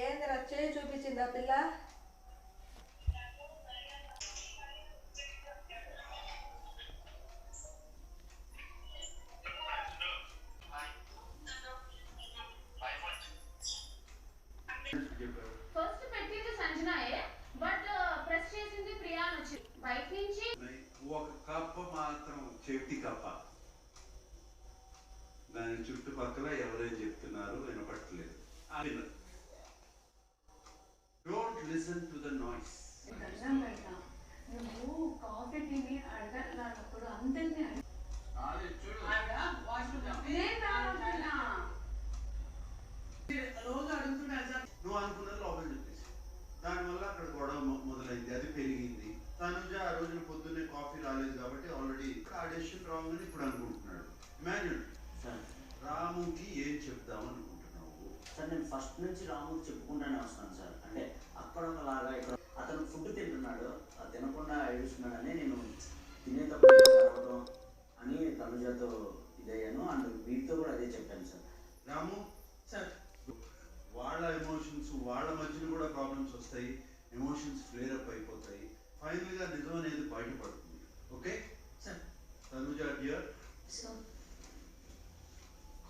ఏందిరా చేయి చూపించిందా పిల్ల? ఫస్ట్ పెట్టింది సంజనాయే బట్ ప్రెస్ ప్రియా అని వచ్చి. నుంచి ఒక కప్ప మాత్రం చెవిటి కప్ప. దాని చుట్టుపక్కల ఎవరేం చెప్తున్నారు వినపట్టలేదు ద నాయిస్ దండం పెడతా నువ్వు కాఫీ టీని అడగలన్నప్పుడు అందరినీ? రోజు అడుగుతున్నారు సార్ నువ్వు అనుకున్నది లోపల చెప్పేసి. దానివల్ల అక్కడ గొడవ మొదలైంది. అది పెరిగింది. తనుజ ఆ రోజున పొద్దున్నే కాఫీ రాలేదు కాబట్టి ఆల్రెడీ ఆ డెసిషన్ రాంగ్ అని ఇప్పుడు అనుకుంటున్నాడు. సార్. రాముకి ఏం చెప్దాం అనుకుంటున్నావు సార్ నేను ఫస్ట్ నుంచి రాముకి చెప్పుకుంటానే వస్తాను సార్. అంటే అక్కడ ఒకలాగా ఇక్కడ అతను ఫుడ్ తింటున్నాడు అది తినకుండా ఏడుస్తున్నాడని నేను తినేటప్పుడు కలవడం అని తనుజతో ఇదయ్యాను. అండ్ వీటితో కూడా అదే చెప్పాను సార్. రాము సార్ వాళ్ళ ఎమోషన్స్ వాళ్ళ మధ్యన కూడా ప్రాబ్లమ్స్ వస్తాయి. ఎమోషన్స్ ఫ్లేర్ అప్ అయిపోతాయి. ఫైనల్గా నిజం అనేది బయటపడుతుంది. Okay sir Tanuja dear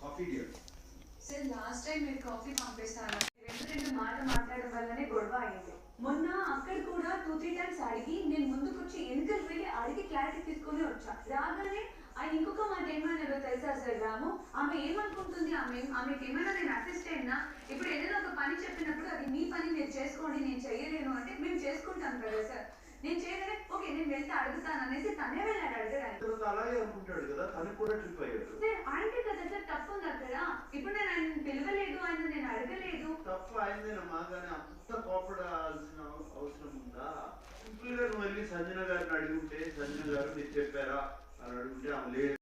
coffee dear sir last time మీరు కాఫీ పంపిస్తాను రెండు రెండు మాట మాట్లాడడం వల్లనే గొడవ అయింది. మొన్న అక్కడ కూడా టూ త్రీ టైమ్స్ అడిగి నేను ముందుకు వచ్చి వెనుకలు వెళ్ళి అడిగి క్లారిటీ తీసుకొని వచ్చా. రాగానే ఆయన ఇంకొక మాట ఏమన్నారో తెలుసా సార్ రాము? ఆమె ఏమనుకుంటుంది? ఆమె ఆమెకి ఏమైనా నేను అసిస్టెంట్నా ఇప్పుడు ఏదైనా ఒక పని చెప్పినప్పుడు అది మీ పని మీరు చేసుకోండి నేను చెయ్యలేను అంటే మేము చేసుకుంటాం కదా సార్. నేను చేయగానే ఓకే నేను వెళ్తే అడుగుతాను అనేసి తనే వెళ్ళాడు అడగడానికి అలాగే అనుకుంటాడు కదా తనకు కూడా ట్రిప్ అయ్యాడు. సార్ ఆయనకే కదా సార్ తప్పు ఉంది అక్కడ ఇప్పుడు నేను ఆయన పిలవలేదు ఆయన నేను అడగలేదు తప్పు ఆయనదేనమ్మా కానీ అంత కోపడాల్సిన అవసరం ఉందా? సింపుల్గా నువ్వు వెళ్ళి సంజన గారిని అడుగుంటే సంజన గారు మీరు చెప్పారా? అని అడుగుంటే ఆమె లేదు.